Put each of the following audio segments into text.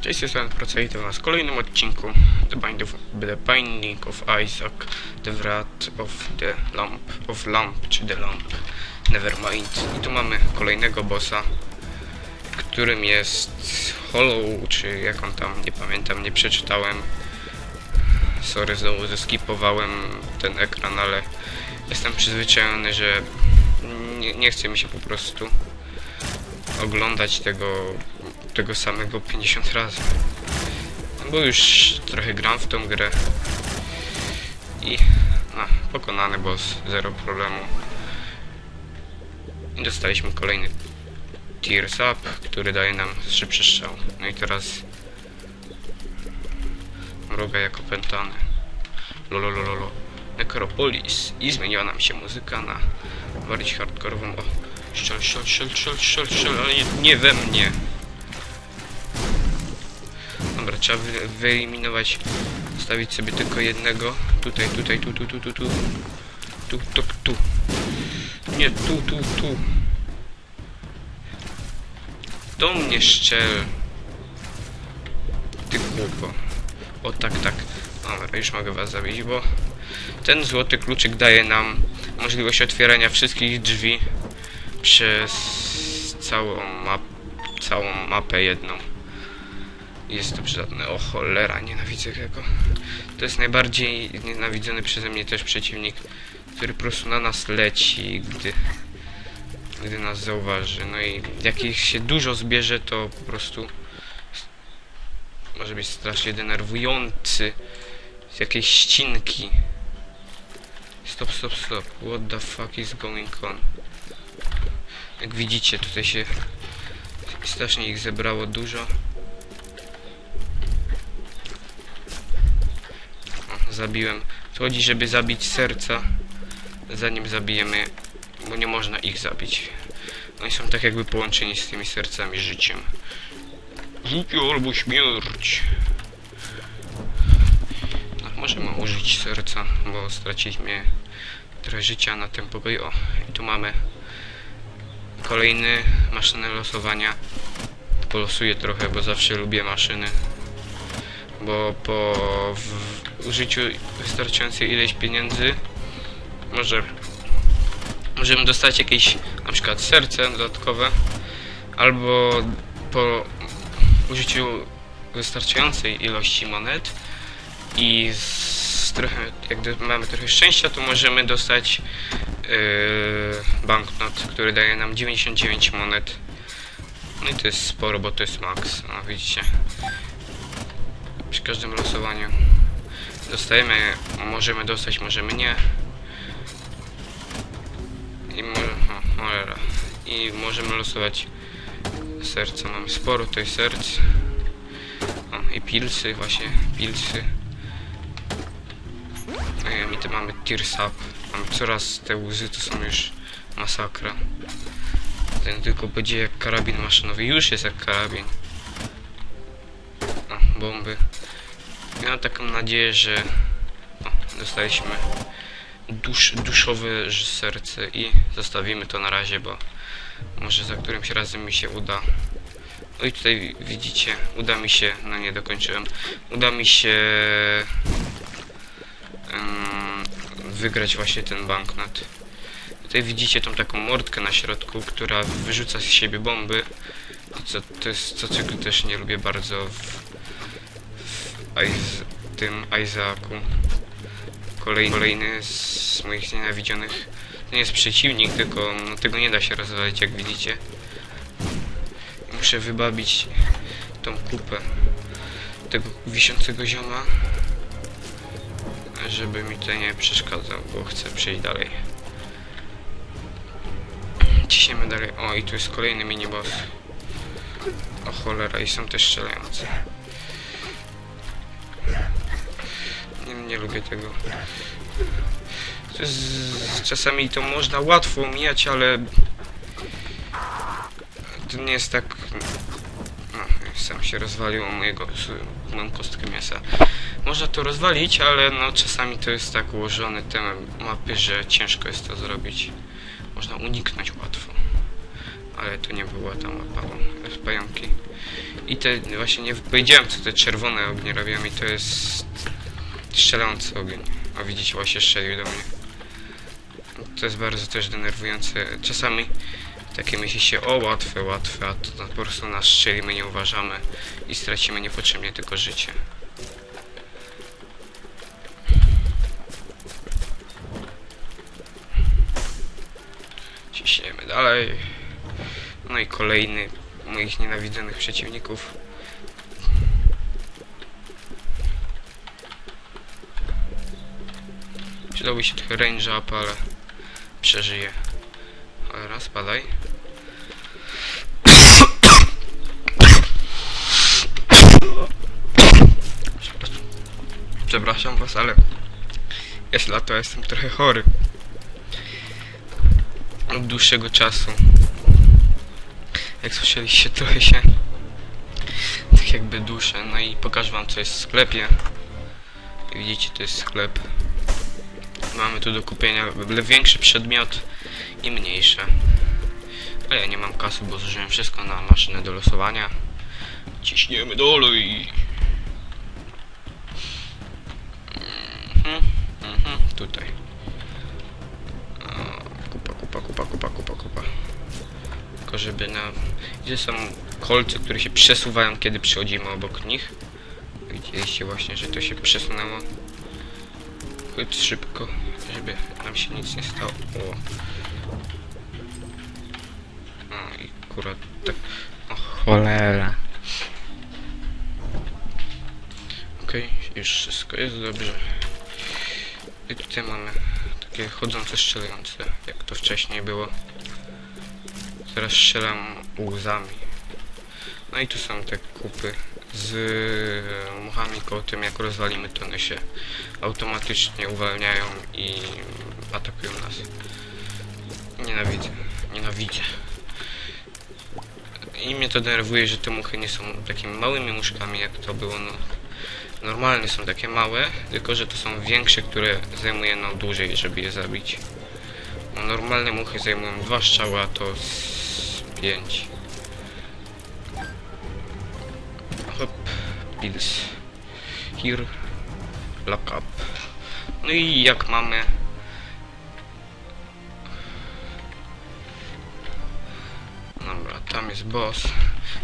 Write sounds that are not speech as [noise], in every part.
Cześć, jestem to was w kolejnym odcinku The Binding of, the Binding of Isaac The Wrath of the Lamp of Lamp, czy The Lamp. Nevermind. I tu mamy kolejnego bossa Którym jest Hollow, czy jak on tam, nie pamiętam, nie przeczytałem. Sorry, znowu zeskipowałem ten ekran, ale Jestem przyzwyczajony, że nie, nie chce mi się po prostu oglądać tego, tego samego 50 razy. Bo już trochę gram w tą grę. I no, pokonany boss, zero problemu. I dostaliśmy kolejny Tears Up, który daje nam szybszy strzał. No i teraz mruga jak opętany. Lololololo. Necropolis. I zmieniła nam się muzyka na bardziej hardkorową. O, strzel, strzel, strzel, strzel, strzel, ale nie, nie we mnie. Trzeba wy, wyeliminować, stawić sobie tylko jednego. Tutaj, tutaj, tu, tu, tu, tu, tu. Tu, tu, tu. Nie, tu, tu, tu. Do mnie szczel. Ty głupo. O tak, tak. Dobra, już mogę was zabić, bo ten złoty kluczyk daje nam możliwość otwierania wszystkich drzwi przez całą, map całą mapę jedną. Jest to przydatne. O cholera, nienawidzę tego. To jest najbardziej nienawidzony przeze mnie też przeciwnik, który po prostu na nas leci, gdy, gdy nas zauważy. No i jak ich się dużo zbierze, to po prostu może być strasznie denerwujący. Z jakiejś ścinki. Stop, stop, stop. What the fuck is going on? Jak widzicie, tutaj się strasznie ich zebrało dużo. Zabiłem. Chodzi, żeby zabić serca, zanim zabijemy, bo nie można ich zabić. Oni są tak jakby połączeni z tymi sercami życiem. Życie albo śmierć. No, możemy użyć serca, bo straciliśmy trochę życia na tym pokoju. O, i tu mamy kolejny maszynę losowania. Polosuję trochę, bo zawsze lubię maszyny. Bo po użyciu wystarczającej ileś pieniędzy może możemy dostać jakieś na przykład serce dodatkowe albo po użyciu wystarczającej ilości monet i z trochę, jak mamy trochę szczęścia, to możemy dostać yy, banknot, który daje nam 99 monet. No i to jest sporo, bo to jest max, no widzicie. Przy każdym losowaniu dostajemy, możemy dostać, możemy nie. I, mo o. I możemy losować serca. Mamy sporo tutaj serc. O, i pilsy, właśnie, pilsy. No i tu mamy tears up. Mamy coraz te łzy to są już masakra. Ten tylko będzie jak karabin maszynowy. Już jest jak karabin. O, bomby. Mam taką nadzieję, że o, dostaliśmy dusz, duszowe serce i zostawimy to na razie, bo może za którymś razem mi się uda. No i tutaj widzicie, uda mi się, no nie dokończyłem, uda mi się em, wygrać właśnie ten banknot. Tutaj widzicie tą taką mordkę na środku, która wyrzuca z siebie bomby. Co, to jest co, czego też nie lubię bardzo w, w Iz, tym Isaacu. Kolejny, kolejny z moich nienawidzionych. To nie jest przeciwnik, tylko no, tego nie da się rozwalić, jak widzicie. Muszę wybabić tą kupę tego wiszącego zioma, żeby mi to nie przeszkadzał, bo chcę przejść dalej. Ciśniemy dalej. O, i tu jest kolejny miniboss. O cholera, i są też strzelające. Nie, lubię tego. Czasami to można łatwo mijać, ale to nie jest tak... No, sam się rozwalił o mojego, moją kostkę mięsa. Można to rozwalić, ale no czasami to jest tak ułożone te mapy, że ciężko jest to zrobić. Można uniknąć łatwo. Ale to nie była ta mapa, o, z pająki. I te, właśnie nie powiedziałem co te czerwone ognie robią i to jest strzelający ogień. A widzicie, właśnie strzelił do mnie. To jest bardzo też denerwujące. Czasami takie myśli się, o łatwe, łatwe, a to po prostu nas strzeli, my nie uważamy i stracimy niepotrzebnie tylko życie. Ciśniemy dalej. No i kolejny moich nienawidzonych przeciwników. Przydałby się trochę range up, ale przeżyje. Ale raz, padaj. Przepraszam was, ale jest lato, jestem trochę chory. Od dłuższego czasu. Jak słyszeliście, trochę [laughs] się tak jakby duszę. No i pokażę wam co jest w sklepie. Widzicie, to jest sklep. Mamy tu do kupienia większy przedmiot i mniejsze. Ale ja nie mam kasy, bo zużyłem wszystko na maszynę do losowania. Ciśniemy dalej. Mhm, mhm, tutaj. Kupa, kupa, kupa, kupa, kupa, kupa. Tylko żeby na... Gdzie są kolce, które się przesuwają, kiedy przechodzimy obok nich. Widzieliście właśnie, że to się przesunęło. Chodź szybko, żeby nam się nic nie stało. O. No i akurat tak... O cholera. Okej, już wszystko jest dobrze. I tutaj mamy takie chodzące strzelające, jak to wcześniej było. Teraz strzelam łzami. No i tu są te kupy z e, muchami koło tym, jak rozwalimy, to one się automatycznie uwalniają i atakują nas. Nienawidzę, nienawidzę. I mnie to denerwuje, że te muchy nie są takimi małymi muszkami, jak to było no, normalnie są takie małe, tylko że to są większe, które zajmuje nam dłużej, żeby je zabić. No, normalne muchy zajmują dwa strzały, a to z 5. pills. Here, lock up. No i jak mamy Dobra, tam jest boss.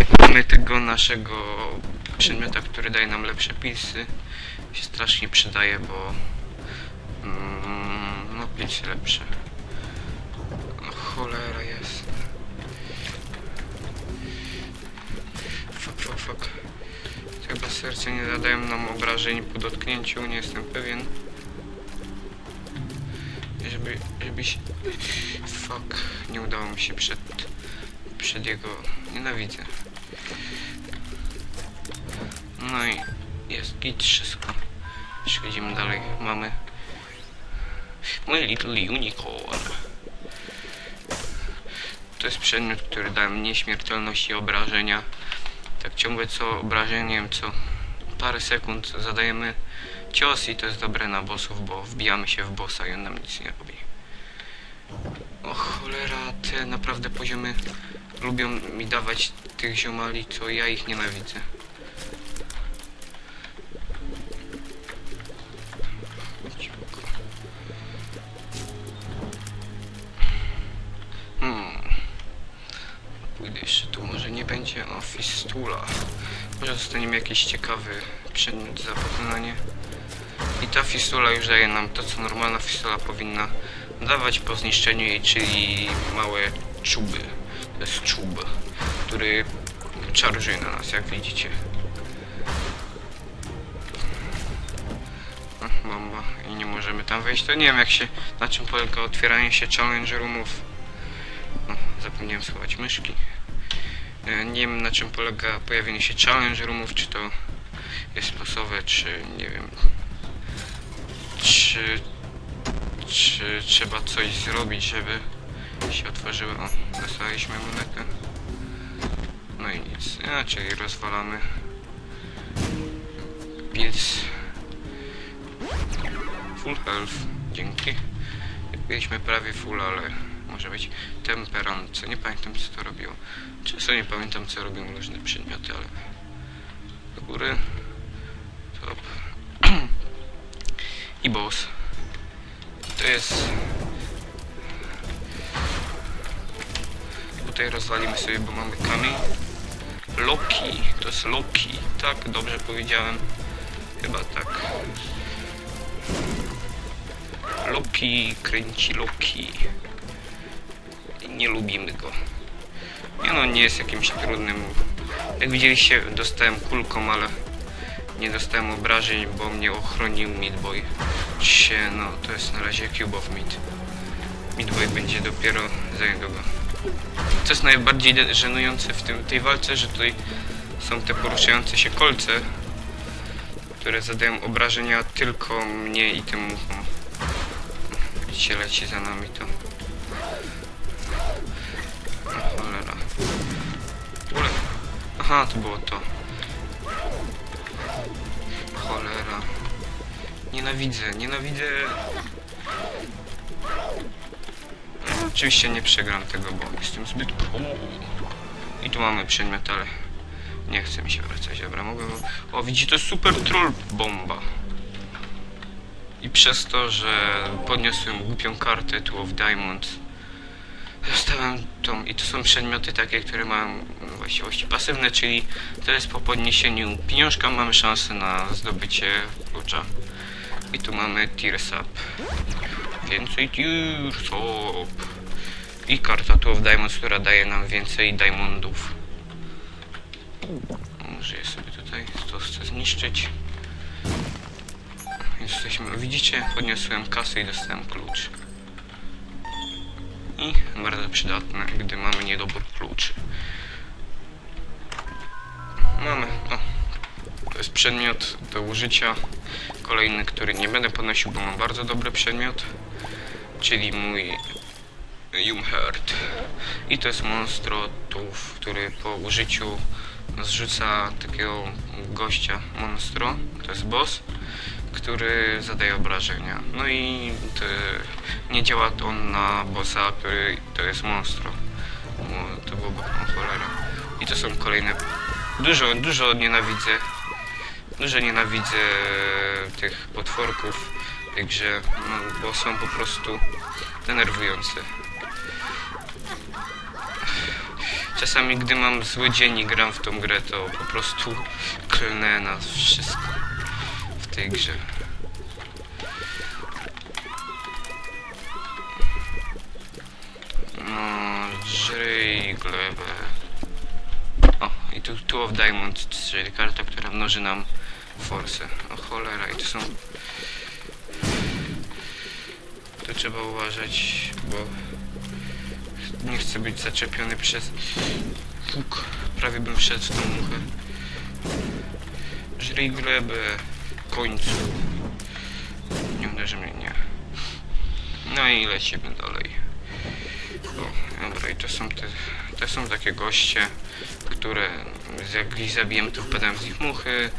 Jak mamy tego naszego przedmiota, który daje nam lepsze pilsy, się strasznie przydaje, bo mm, no pilsy lepsze. No cholera jest. Serce nie zadają nam obrażeń po dotknięciu, nie jestem pewien. Żeby, żeby się... Fuck, nie udało mi się przed, przed jego... Nienawidzę. No i jest git wszystko. Przechodzimy dalej. Mamy... My Little Unicorn. To jest przedmiot, który daje mnie śmiertelność i obrażenia. Tak ciągle co obrażeniem, co parę sekund zadajemy cios i to jest dobre na bossów, bo wbijamy się w bossa i on nam nic nie robi. O cholera, te naprawdę poziomy lubią mi dawać tych ziomali, co ja ich nienawidzę. Będzie, o fistula. Może dostaniemy jakiś ciekawy przedmiot za pokonanie. I ta fistula już daje nam to, co normalna fistula powinna dawać po zniszczeniu jej, czyli małe czuby. To jest czub, który czarżuje na nas, jak widzicie. Bomba i nie możemy tam wejść. To nie wiem jak się, na czym polega otwieranie się challenge roomów. No, zapomniałem schować myszki. E, Nie wiem na czym polega pojawienie się challenge roomów, czy to jest losowe, czy nie wiem. Czy, czy trzeba coś zrobić, żeby się otworzyły. O, dostaliśmy monetę. No i nic. A, czyli rozwalamy. Pills. Full health. Dzięki. Byliśmy prawie full, ale może być. Temperance. Nie pamiętam co to robiło. Często nie pamiętam co robią różne przedmioty, ale do góry. Top. [clears throat] I boss. To jest... Tutaj rozwalimy sobie, bo mamy kamień. Loki. To jest Loki. Tak, dobrze powiedziałem. Chyba tak. Loki kręci Loki. Nie lubimy go. Nie no, nie jest jakimś trudnym. Jak widzieliście, dostałem kulką, ale nie dostałem obrażeń, bo mnie ochronił Midboy. Się, no, to jest na razie Cube of Meat. Midboy będzie dopiero za niedługo. Co jest najbardziej żenujące w tym, tej walce, że tutaj są te poruszające się kolce, które zadają obrażenia tylko mnie i muchom. Widzicie, leci za nami to. Aha, to było to. Cholera. Nienawidzę, nienawidzę. No, oczywiście nie przegram tego, bo jestem zbyt. I tu mamy przedmiot, ale nie chce mi się wracać. Dobra, mogę... O, widzi, to super troll bomba. I przez to, że podniosłem głupią kartę tu of Diamonds, I to są przedmioty takie, które mają właściwości pasywne, czyli to jest po podniesieniu pieniążka mamy szansę na zdobycie klucza. I tu mamy Tears Up. Więcej Tears Up. I karta tu of Diamonds, która daje nam więcej diamondów. Może je sobie tutaj to chcę zniszczyć. Jesteśmy, widzicie, podniosłem kasę i dostałem klucz. I bardzo przydatne, gdy mamy niedobór kluczy. Mamy, o, to jest przedmiot do użycia. Kolejny, który nie będę podnosił, bo mam bardzo dobry przedmiot. Czyli mój Jumherd. I to jest monstro tuf, który po użyciu zrzuca takiego gościa monstro. To jest boss, który zadaje obrażenia. No i nie działa on na bossa, który to jest monstro. Bo to byłoby cholera. I to są kolejne. Dużo, dużo nienawidzę. Dużo nienawidzę tych potworków w grze, no, bo są po prostu denerwujące. Czasami, gdy mam zły dzień i gram w tą grę, to po prostu klnę na wszystko tej grze. No, glebę. O, i tu Two of Diamonds, czyli karta, która mnoży nam force. O cholera, i to są... To trzeba uważać, bo nie chcę być zaczepiony przez... Fuk, prawie bym wszedł w tą muchę. Żryj glebę, końcu. Nie uderzy mnie, nie. No i lecimy dalej. O, dobra, i to są te, to są takie goście, które jak ich zabijemy, to wpadają z nich muchy.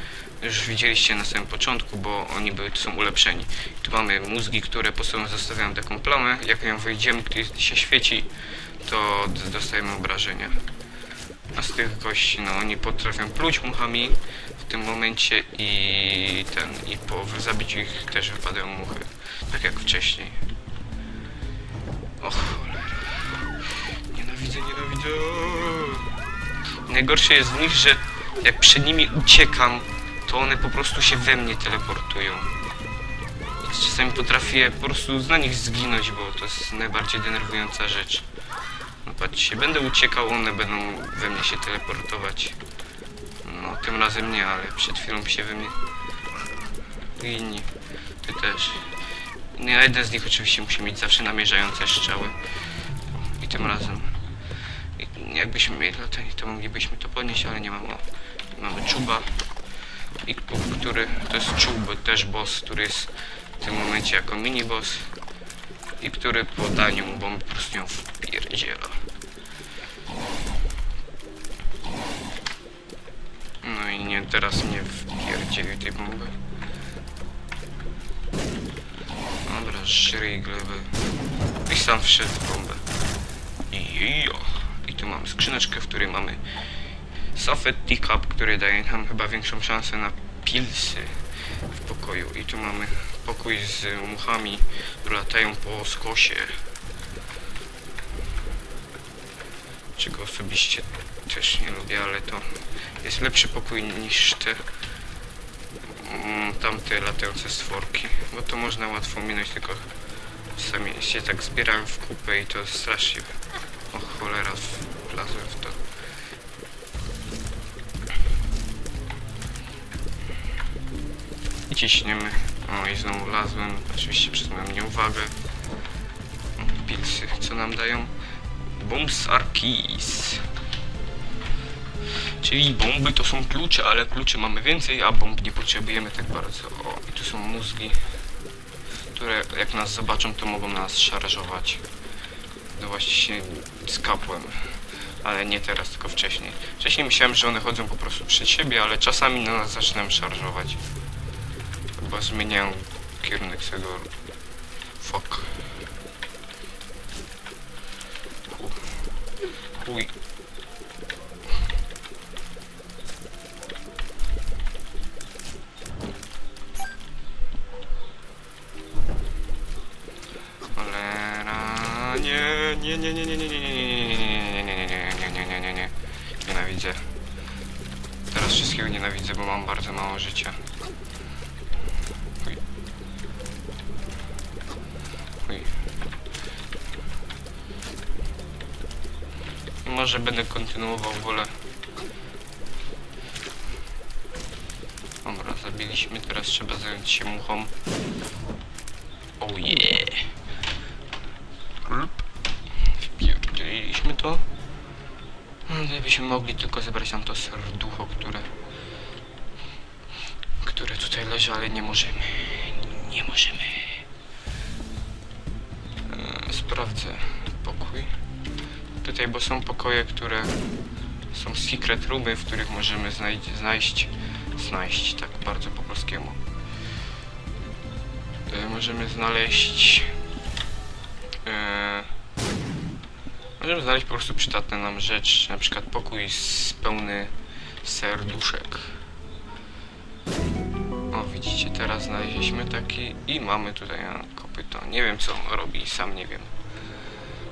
Już widzieliście na samym początku, bo oni były, są ulepszeni. Tu mamy mózgi, które po sobie zostawiają taką plamę. Jak ją wyjdziemy, gdy się świeci, to dostajemy obrażenia. A z tych gości, no oni potrafią pluć muchami w tym momencie i ten, i po zabiciu ich też wypadają muchy. Tak jak wcześniej. O cholera. Nienawidzę, nienawidzę. Najgorsze jest w nich, że jak przed nimi uciekam, to one po prostu się we mnie teleportują. Czasami potrafię po prostu na nich zginąć, bo to jest najbardziej denerwująca rzecz. No patrzcie, będę uciekał, one będą we mnie się teleportować. No, tym razem nie, ale przed chwilą się we mnie... Inni. Ty też. Nie, a jeden z nich oczywiście musi mieć zawsze namierzające strzały. I tym razem. I jakbyśmy mieli latanie, to moglibyśmy to podnieść, ale nie mamy. Mamy czuba. I który to jest czub, też boss, który jest w tym momencie jako mini boss. I który po daniu mu bomby po prostu ją wpierdziela. No i nie, teraz nie wpierdzieli tej bomby. Dobra, żryj gleby. I sam wszedł w bombę. Yeah. I tu mam skrzyneczkę, w której mamy Safet Teacup, który daje nam chyba większą szansę na pilsy w pokoju. I tu mamy pokój z muchami, które latają po skosie. Czego osobiście też nie lubię, ale to jest lepszy pokój niż te mm, tamte latające stworki, bo to można łatwo minąć, tylko sami się tak zbierają w kupę i to strasznie... O cholera, wlazłem w to. I ciśniemy. O i znowu wlazłem, oczywiście przez moją nieuwagę. Pilsy, co nam dają? Bombs are. Czyli bomby to są klucze, ale kluczy mamy więcej, a bomb nie potrzebujemy tak bardzo. O, i tu są mózgi, które jak nas zobaczą, to mogą nas szarżować. No właśnie się skapłem, ale nie teraz, tylko wcześniej. Wcześniej myślałem, że one chodzą po prostu przed siebie, ale czasami na nas zaczynają szarżować. вас меня кирнeks kontynuował wolę. Dobra, zabiliśmy, teraz trzeba zająć się muchą. Oh yeah! Rup. Wpierdzieliliśmy to. Hmm, Gdybyśmy mogli tylko zebrać nam to serducho, które... które tutaj leży, ale nie możemy. Nie możemy. E, sprawdzę. Tutaj, bo są pokoje, które są secret roomy, w których możemy znajść, znaleźć, znaleźć, tak bardzo po polskiemu. E, możemy znaleźć e, możemy znaleźć po prostu przydatne nam rzecz, na przykład pokój z pełny serduszek. O, widzicie, teraz znaleźliśmy taki i mamy tutaj kopyto. Nie wiem co on robi, sam nie wiem.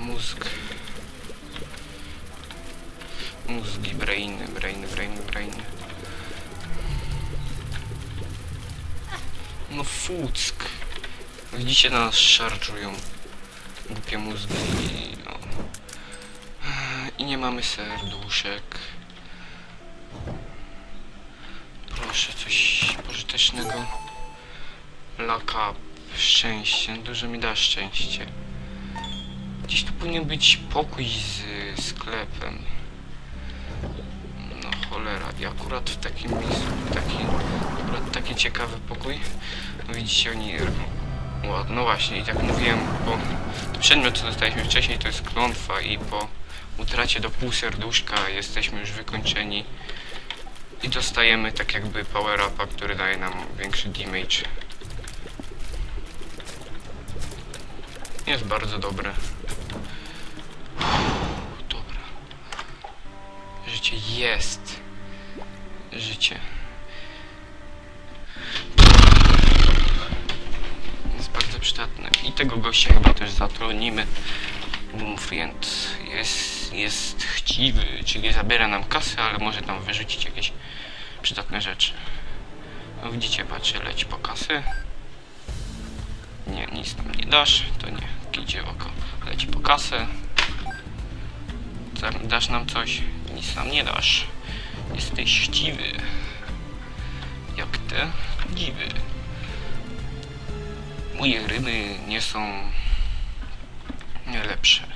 Mózg. Mózgi, brainy, brainy, brainy, brainy. No fuck. Widzicie, na nas szarczują. Głupie mózgi. No. I nie mamy serduszek. Proszę, coś pożytecznego. Laka, szczęście. Dużo mi da szczęście. Gdzieś tu powinien być pokój z sklepem. No cholera, i akurat w takim miejscu, taki, akurat taki ciekawy pokój. No widzicie, oni... No właśnie, i tak mówiłem, bo przedmiot, co dostaliśmy wcześniej, to jest klątwa i po utracie do pół serduszka jesteśmy już wykończeni. I dostajemy tak jakby power upa, który daje nam większy damage. Jest bardzo dobre. Życie jest. Życie. Jest bardzo przydatne. I tego gościa chyba też zatronimy. Boomfriend jest, jest chciwy, czyli zabiera nam kasę, ale może tam wyrzucić jakieś przydatne rzeczy. No widzicie, patrzę, leci po kasy. Nie, nic nam nie dasz, to nie, idzie oko. Leci po kasę. Dasz nam coś, nic nam nie dasz. Jesteś chciwy. Jak te dziwy. Moje ryby nie są nie lepsze.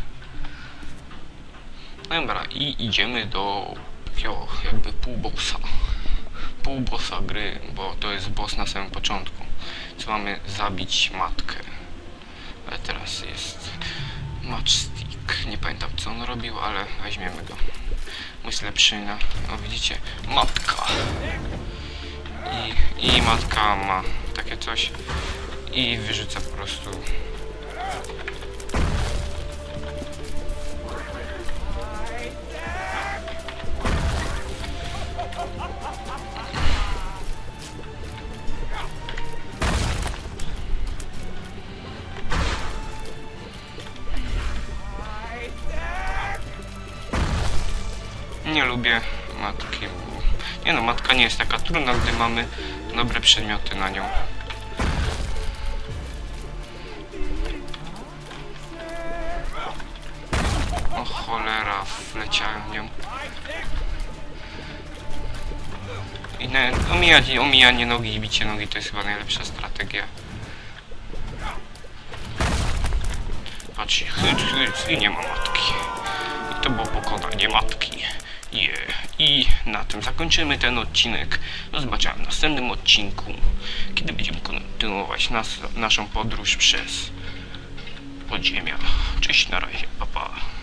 Dobra, i idziemy do takiego jakby półbossa. Półbossa gry, bo to jest boss na samym początku. Co mamy zabić matkę. Ale teraz jest matchstick. Nie pamiętam co on robił, ale weźmiemy go. Mój slepszyna. O widzicie, matka. I, I matka ma takie coś i wyrzuca po prostu Nie no, matka nie jest taka trudna, gdy mamy dobre przedmioty na nią. O cholera, wleciałem w nią. I na, omijanie, omijanie nogi i bicie nogi to jest chyba najlepsza strategia. Patrz, hyc, hyc i nie ma matki. I to było pokonanie matki. Je. I na tym zakończymy ten odcinek. Do zobaczenia w następnym odcinku, kiedy będziemy kontynuować nas, naszą podróż przez podziemia. Cześć, na razie, pa pa.